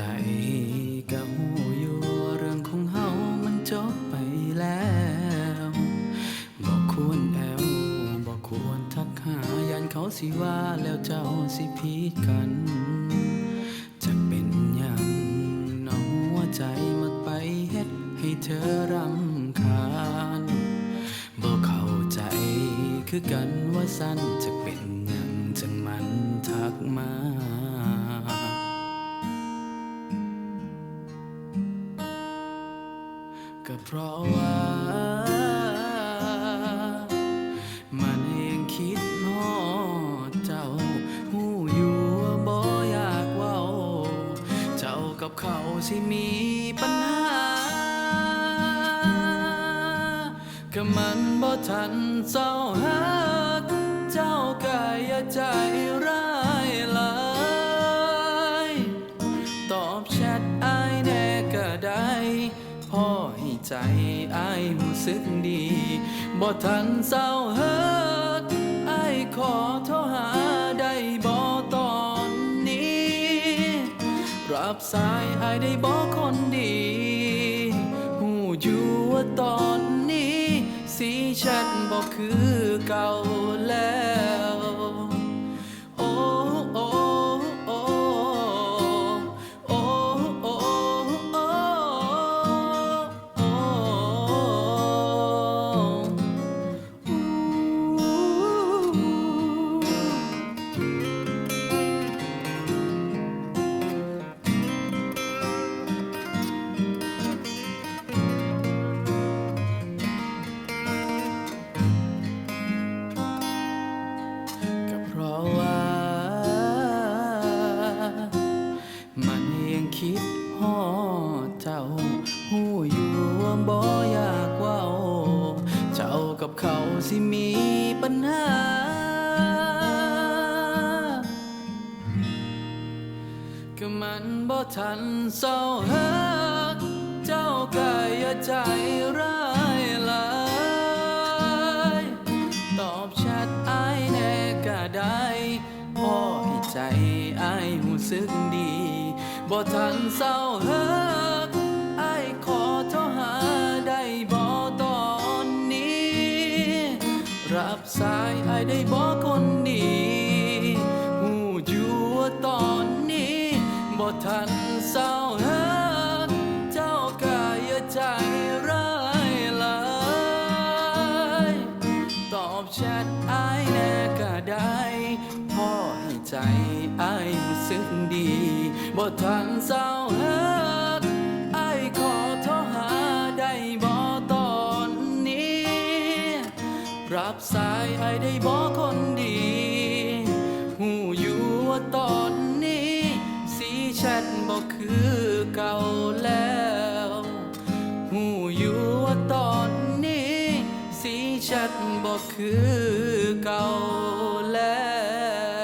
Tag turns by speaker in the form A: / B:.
A: ใจกะหูอยู่เรื่องของเฮามันจบไปแล้วบอกควรแอวบอกควรทักหายันเขาสิว่าแล้วเจ้าสิพีดกัน จะเป็นอย่างน้องว่าใจมักไปเฮ็ดให้เธอรำคาญบอกเข้าใจคือกันว่าสั้นจะเป็นอย่างจังมันทักมา ก็เพราะว่า มันเองคิดฮอเจ้าหูอยู่ว่าบ่อยากเว้า เจ้ากับเขาสิมีปัญหา ก็มันบ่ทันเจ้าหัก เจ้าก็อย่าใจ ใจอายรู้สึกดีบ่ทันเศร้าเฮิดอายขอโทรหาได้บ่ตอนนี้ รับสายอายได้บ่คนดีหูอยู่ว่าตอนนี้ สีชัดบ่คือเก่าแล้ว สิมีปัญหา ก็มันบ่ทันเศร้าหัก เจ้าก็อย่าใจร้ายลายตอบแชทอายแน่ก็ได้พ่อให้ใจอายหูสึกดีบ่ทันเศร้าหัก สายไอได้บ่คนดีหูอยู่ว่าตอนนี้บ่ทันเศร้าหักเจ้าก็อย่าใจร้ายลายตอบแชทไอแน่ก็ได้พ่อให้ใจไอายรู้สึกดีบ่ทันเศร้าหัก รับสายไอได้บ่คนดี หูอยู่ว่าตอนนี้ สีแชทบอกคือเก่าแล้ว หูอยู่ว่าตอนนี้ สีชัดบ่คือเก่าแล้ว